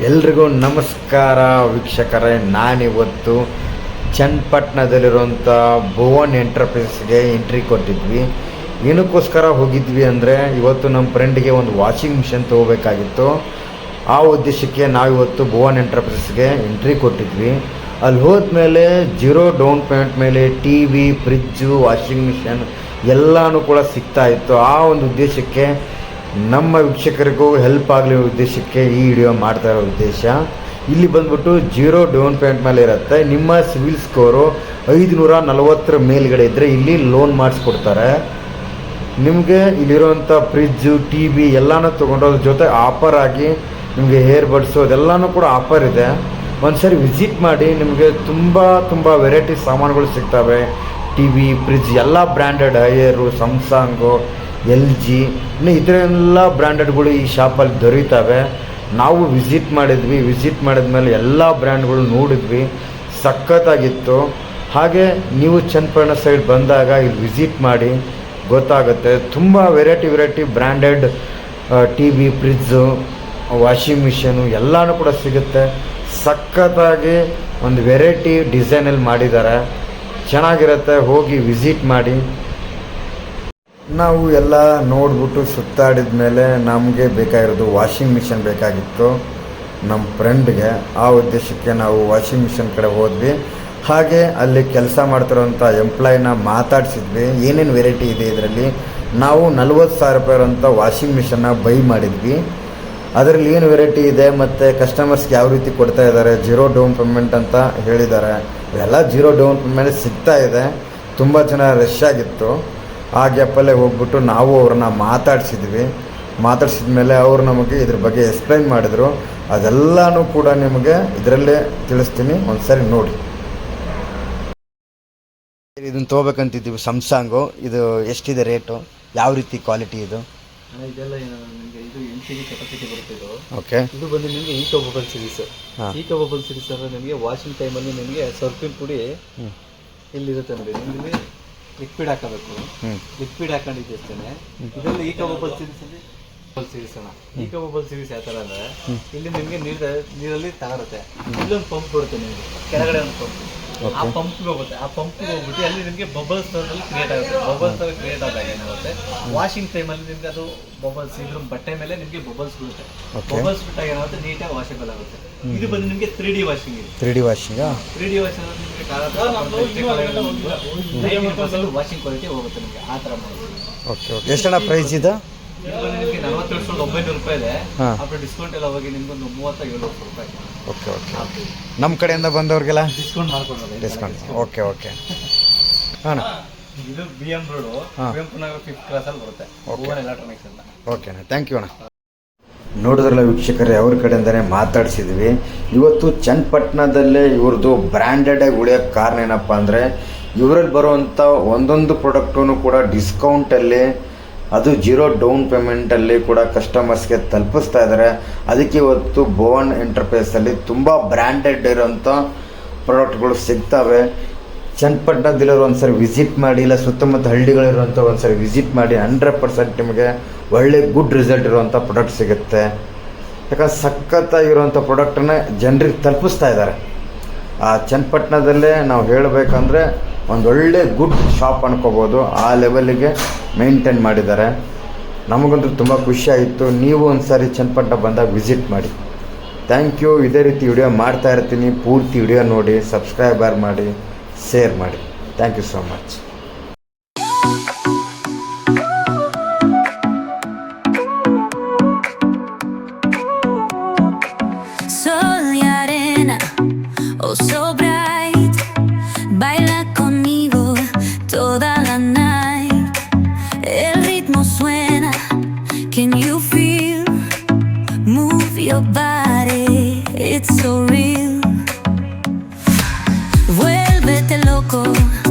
ಎಲ್ರಿಗೂ ನಮಸ್ಕಾರ ವೀಕ್ಷಕರೇ, ನಾನಿವತ್ತು ಚನ್ನಪಟ್ಟಣದಲ್ಲಿರುವಂಥ ಭುವನ್ ಎಂಟರ್ಪ್ರೈಸ್ಗೆ ಎಂಟ್ರಿ ಕೊಟ್ಟಿದ್ವಿ. ಏನಕ್ಕೋಸ್ಕರ ಹೋಗಿದ್ವಿ ಅಂದರೆ, ಇವತ್ತು ನಮ್ಮ ಫ್ರೆಂಡ್ಗೆ ಒಂದು ವಾಷಿಂಗ್ ಮಿಷನ್ ತೊಗೋಬೇಕಾಗಿತ್ತು. ಆ ಉದ್ದೇಶಕ್ಕೆ ನಾವಿವತ್ತು ಭುವನ್ ಎಂಟರ್ಪ್ರೈಸ್ಗೆ ಎಂಟ್ರಿ ಕೊಟ್ಟಿದ್ವಿ. ಅಲ್ಲಿ ಹೋದ್ಮೇಲೆ ಜೀರೋ ಡೌನ್ ಪೇಮೆಂಟ್ ಮೇಲೆ T V, fridge, washing machine ಎಲ್ಲನೂ ಕೂಡ ಸಿಗ್ತಾ ಇತ್ತು. ಆ ಒಂದು ಉದ್ದೇಶಕ್ಕೆ ನಮ್ಮ ವೀಕ್ಷಕರಿಗೂ ಹೆಲ್ಪ್ ಆಗಲಿ ಉದ್ದೇಶಕ್ಕೆ ಈ ವಿಡಿಯೋ ಮಾಡ್ತಾ ಇರೋ ಉದ್ದೇಶ. ಇಲ್ಲಿ ಬಂದ್ಬಿಟ್ಟು ಜೀರೋ ಡೌನ್ ಪೇಮೆಂಟ್ ಮೇಲೆ ಇರುತ್ತೆ. ನಿಮ್ಮ ಸಿವಿಲ್ ಸ್ಕೋರು ಐದುನೂರ ನಲವತ್ತರ ಮೇಲ್ಗಡೆ ಇದ್ದರೆ ಇಲ್ಲಿ ಲೋನ್ ಮಾಡಿಸ್ಕೊಡ್ತಾರೆ. ನಿಮಗೆ ಇಲ್ಲಿರುವಂಥ ಫ್ರಿಜ್ಜು ಟಿ ವಿ ಎಲ್ಲನೂ ತೊಗೊಂಡೋದ್ರ ಜೊತೆ ಆಫರ್ ಆಗಿ ನಿಮಗೆ ಹೇರ್ ಬಡ್ಸು ಅದೆಲ್ಲನೂ ಕೂಡ ಆಫರ್ ಇದೆ. ಒಂದ್ಸರಿ ವಿಸಿಟ್ ಮಾಡಿ ನಿಮಗೆ ತುಂಬ ತುಂಬ ವೆರೈಟಿ ಸಾಮಾನುಗಳು ಸಿಗ್ತವೆ. ಟಿ ವಿ ಫ್ರಿಜ್ ಎಲ್ಲ branded Haier Samsung L G ಇನ್ನು ಇದರೆಲ್ಲ ಬ್ರ್ಯಾಂಡೆಡ್ಗಳು ಈ ಶಾಪಲ್ಲಿ ದೊರೀತವೆ. ನಾವು ವಿಸಿಟ್ ಮಾಡಿದ್ವಿ ವಿಸಿಟ್ ಮಾಡಿದ್ಮೇಲೆ ಎಲ್ಲ ಬ್ರ್ಯಾಂಡ್ಗಳು ನೋಡಿದ್ವಿ. ಸಖತ್ತಾಗಿತ್ತು. ಹಾಗೆ ನೀವು ಚನ್ನಪಟ್ಟಣ ಸೈಡ್ ಬಂದಾಗ ಇಲ್ಲಿ ವಿಸಿಟ್ ಮಾಡಿ ಗೊತ್ತಾಗುತ್ತೆ. ತುಂಬ variety variety branded T V fridge washing machine ಎಲ್ಲನೂ ಕೂಡ ಸಿಗುತ್ತೆ. ಸಖತ್ತಾಗಿ ಒಂದು ವೆರೈಟಿ ಡಿಸೈನಲ್ಲಿ ಮಾಡಿದ್ದಾರೆ. ಚೆನ್ನಾಗಿರುತ್ತೆ, ಹೋಗಿ ವಿಸಿಟ್ ಮಾಡಿ. ನಾವು ಎಲ್ಲ ನೋಡ್ಬಿಟ್ಟು ಸುತ್ತಾಡಿದ ಮೇಲೆ ನಮಗೆ ಬೇಕಾಗಿರೋದು ವಾಷಿಂಗ್ ಮಿಷನ್ ಬೇಕಾಗಿತ್ತು ನಮ್ಮ ಫ್ರೆಂಡ್ಗೆ ಆ ಉದ್ದೇಶಕ್ಕೆ ನಾವು ವಾಷಿಂಗ್ ಮಿಷನ್ ಕಡೆ ಹೋದ್ವಿ. ಹಾಗೆ ಅಲ್ಲಿ ಕೆಲಸ ಮಾಡ್ತಿರೋಂಥ ಎಂಪ್ಲಾಯಿನ ಮಾತಾಡಿಸಿದ್ವಿ. ಏನೇನು ವೆರೈಟಿ ಇದೆ ಇದರಲ್ಲಿ? ನಾವು ನಲ್ವತ್ತು ಸಾವಿರ ರೂಪಾಯಿ ಇರೋಂಥ ವಾಷಿಂಗ್ ಮಿಷನ್ನ ಬೈ ಮಾಡಿದ್ವಿ. ಅದರಲ್ಲಿ ಏನು ವೆರೈಟಿ ಇದೆ ಮತ್ತು ಕಸ್ಟಮರ್ಸ್ಗೆ ಯಾವ ರೀತಿ ಕೊಡ್ತಾ ಇದ್ದಾರೆ? ಜೀರೋ ಡೌನ್ ಪೇಮೆಂಟ್ ಅಂತ ಹೇಳಿದ್ದಾರೆ. ಎಲ್ಲ ಜೀರೋ ಡೌನ್ ಪೇಮೆಂಟ್ ಸಿಗ್ತಾ ಇದೆ. ತುಂಬ ಜನ ರಶ್ ಆಗಿತ್ತು. ಆ ಗ್ಯಾಪಲ್ಲೇ ಹೋಗ್ಬಿಟ್ಟು ನಾವು ಅವ್ರನ್ನ ಮಾತಾಡಿಸಿದ್ವಿ. ಮಾತಾಡಿಸಿದ ಮೇಲೆ ಅವರು ನಮಗೆ ಇದ್ರ ಬಗ್ಗೆ ಎಕ್ಸ್ಪ್ಲೈನ್ ಮಾಡಿದರು. ಅದೆಲ್ಲನೂ ಕೂಡ ನಿಮಗೆ ಇದರಲ್ಲೇ ತಿಳಿಸ್ತೀನಿ. ಒಂದ್ಸರಿ ನೋಡಿ. ಇದನ್ನು ತೊಗೋಬೇಕಂತಿದ್ದೀವಿ ಸಮ್ಸಾಂಗು ಇದು ಎಷ್ಟಿದೆ ರೇಟು? ಯಾವ ರೀತಿ ಕ್ವಾಲಿಟಿ ಇದು? ಇದೆಲ್ಲ ನಿಮಗೆ ಇದು ಎಂ ಸಿ ಬಿ ಕೆಪಾಸಿಟಿ ಬರುತ್ತೆ ಇದು. ಓಕೆ ಇದು ಬಂದು ನಿಮಗೆ eco bubble series. Eco bubble series ಅಂದರೆ ನಿಮಗೆ ವಾಷಿಂಗ್ ಟೈಮಲ್ಲಿ ನಿಮಗೆ ಸರ್ಫಿಂಗ್ ಪುಡಿ ಇಲ್ಲಿರುತ್ತೆ ನೋಡಿ. ನಿಮಗೆ ಲಿಕ್ವಿಡ್ ಹಾಕಬೇಕು. ಲಿಕ್ವಿಡ್ ಹಾಕೊಂಡಿದ್ದೇನೆ ಇದರಲ್ಲಿ ಈಕ ಬಬಲ್ ಸೀರೀಸ್ ಅಲ್ಲಿ? ಬಬಲ್ ಸೀರೀಸ್ ಅಣ್ಣ. ಈಕೋ ಬಬಲ್ ಸೀರೀಸ್ ಯಾವ ಥರ ಅಂದ್ರೆ ಇಲ್ಲಿ ನಿಮಗೆ ನೀರ್ ನೀರಲ್ಲಿ ತಗೊಳುತ್ತೆ ಇಲ್ಲೊಂದು ಪಂಪ್ ಬರುತ್ತೆ ನಿಮ್ಗೆ. ಕೆಳಗಡೆ ಒಂದು ಪಂಪ್ ಆ ಪಂಪ್ಗೆ ಹೋಗುತ್ತೆ. ಆ ಪಂಪ್ಗೆ ಹೋಗ್ಬಿಟ್ಟು ಅಲ್ಲಿ ನಿಮಗೆ ಬಬಲ್ಸ್ ಅಲ್ಲಿ ಕ್ರಿಯೇಟ್ ಆಗುತ್ತೆ. ಬಬಲ್ಸ್ ಅಲ್ಲಿ ಕ್ರಿಯೇಟ್ ಆದಾಗ ಏನಾಗುತ್ತೆ? ವಾಷಿಂಗ್ ಟೈಮಲ್ಲಿ ನಿಮ್ಗೆ ಅದು ಬಬಲ್ಸ್ ಇದ್ರ ಬಟ್ಟೆ ಮೇಲೆ ನಿಮಗೆ ಬಬಲ್ಸ್ ಬಿಡುತ್ತೆ ಬಬಲ್ಸ್ ಬಿಟ್ಟಾಗ ಏನಾಗುತ್ತೆ? ನೀಟಾಗಿ ವಾಷಬಲ್ ಆಗುತ್ತೆ. ಇದು ಬಂದು ನಿಮಗೆ ತ್ರೀ ಡಿ ವಾಷಿಂಗ್ ಇದೆ three D washing three D washing ನಿಮಗೆ ವಾಷಿಂಗ್ ಕ್ವಾಲಿಟಿ ಹೋಗುತ್ತೆ ನಿಮಗೆ ಆ ಥರ ಮಾಡಿ ಓಕೆ ಓಕೆ ಎಷ್ಟು ಪ್ರೈಸ್ ಇದು? ನಲವತ್ತೇಳು ಸಾವಿರದ ಒಂಬೈನೂರು ರೂಪಾಯಿ ಇದೆ ಹಾ. ಡಿಸ್ಕೌಂಟ್ ಎಲ್ಲ ಹೋಗಿ ನಿಮ್ಗೊಂದು ಮೂವತ್ತ ಏಳು ರೂಪಾಯಿ. Okay okay. ನಮ್ಮ ಕಡೆಯಿಂದ ಬಂದವ್ರಿಗೆಲ್ಲ? ಡಿಸ್ಕೌಂಟ್ ಮಾಡ್ಕೊಡೋದು ಡಿಸ್ಕೌಂಟ್ ಓಕೆ ಓಕೆ. ಹಾಂ. ಇದು ಬಿ ಎಂ ರೋಡು ಹಾ. ಕುವೆಂಪು ನಗರ ಫಿಫ್ತ್ ಕ್ಲಾಸಲ್ಲಿ ಬರುತ್ತೆ. Okay. ಎಲೆಕ್ಟ್ರಾನಿಕ್ಸ್ ಅಂತ ಓಕೆನಾ ಥ್ಯಾಂಕ್ ಯು ಅಣ್ಣ. ನೋಡಿದ್ರಲ್ಲ ವೀಕ್ಷಕರೇ ಅವ್ರ ಕಡೆಯಿಂದನೇ ಮಾತಾಡಿಸಿದ್ವಿ. ಇವತ್ತು ಚನ್ನಪಟ್ಟಣದಲ್ಲೇ ಇವ್ರದ್ದು ಬ್ರ್ಯಾಂಡೆಡಾಗಿ ಉಳಿಯೋಕ್ಕೆ ಕಾರಣ ಏನಪ್ಪ ಅಂದರೆ ಇವರಲ್ಲಿ ಬರುವಂಥ ಒಂದೊಂದು ಪ್ರಾಡಕ್ಟೂ ಕೂಡ ಡಿಸ್ಕೌಂಟಲ್ಲಿ ಅದು ಜೀರೋ ಡೌನ್ ಪೇಮೆಂಟಲ್ಲಿ ಕೂಡ ಕಸ್ಟಮರ್ಸ್ಗೆ ತಲುಪಿಸ್ತಾ ಇದ್ದಾರೆ. ಅದಕ್ಕೆ ಇವತ್ತು ಭುವನ್ ಎಂಟರ್ಪ್ರೈಸಲ್ಲಿ ತುಂಬ ಬ್ರ್ಯಾಂಡೆಡ್ ಇರೋಂಥ ಪ್ರಾಡಕ್ಟ್ಗಳು ಸಿಗ್ತವೆ. ಚನ್ನಪಟ್ಟಣದಲ್ಲಿರೋ ಒಂದ್ಸರಿ ವಿಸಿಟ್ ಮಾಡಿ, ಇಲ್ಲ ಸುತ್ತಮುತ್ತ ಹಳ್ಳಿಗಳಿರುವಂಥ ಒಂದ್ಸರಿ ವಿಸಿಟ್ ಮಾಡಿ ಹಂಡ್ರೆಡ್ ಪರ್ಸೆಂಟ್ ನಿಮಗೆ ಒಳ್ಳೆ ಗುಡ್ ರಿಸಲ್ಟ್ ಇರುವಂಥ ಪ್ರಾಡಕ್ಟ್ ಸಿಗುತ್ತೆ. ಯಾಕಂದ್ರೆ ಸಖತ್ತಾಗಿರುವಂಥ ಪ್ರಾಡಕ್ಟನ್ನು ಜನರಿಗೆ ತಲುಪಿಸ್ತಾ ಇದ್ದಾರೆ. ಆ ಚನ್ನಪಟ್ಟಣದಲ್ಲೇ ನಾವು ಹೇಳಬೇಕಂದ್ರೆ ಒಂದು ಒಳ್ಳೆ ಗುಡ್ ಶಾಪ್ ಅನ್ಕೋಬೋದು. ಆ ಲೆವೆಲಿಗೆ ಮೇಂಟೈನ್ ಮಾಡಿದ್ದಾರೆ. ನಮಗಂತೂ ತುಂಬ ಖುಷಿ ಆಯಿತು. ನೀವು ಒಂದು ಸಾರಿ ಚನ್ನಪಟ್ಟಣ ಬಂದಾಗ ವಿಸಿಟ್ ಮಾಡಿ. ಥ್ಯಾಂಕ್ ಯು ಇದೇ ರೀತಿ ವಿಡಿಯೋ ಮಾಡ್ತಾ ಇರ್ತೀನಿ. ಪೂರ್ತಿ ವಿಡಿಯೋ ನೋಡಿ ಸಬ್ಸ್ಕ್ರೈಬರ್ ಮಾಡಿ ಶೇರ್ ಮಾಡಿ. Thank you so much loco.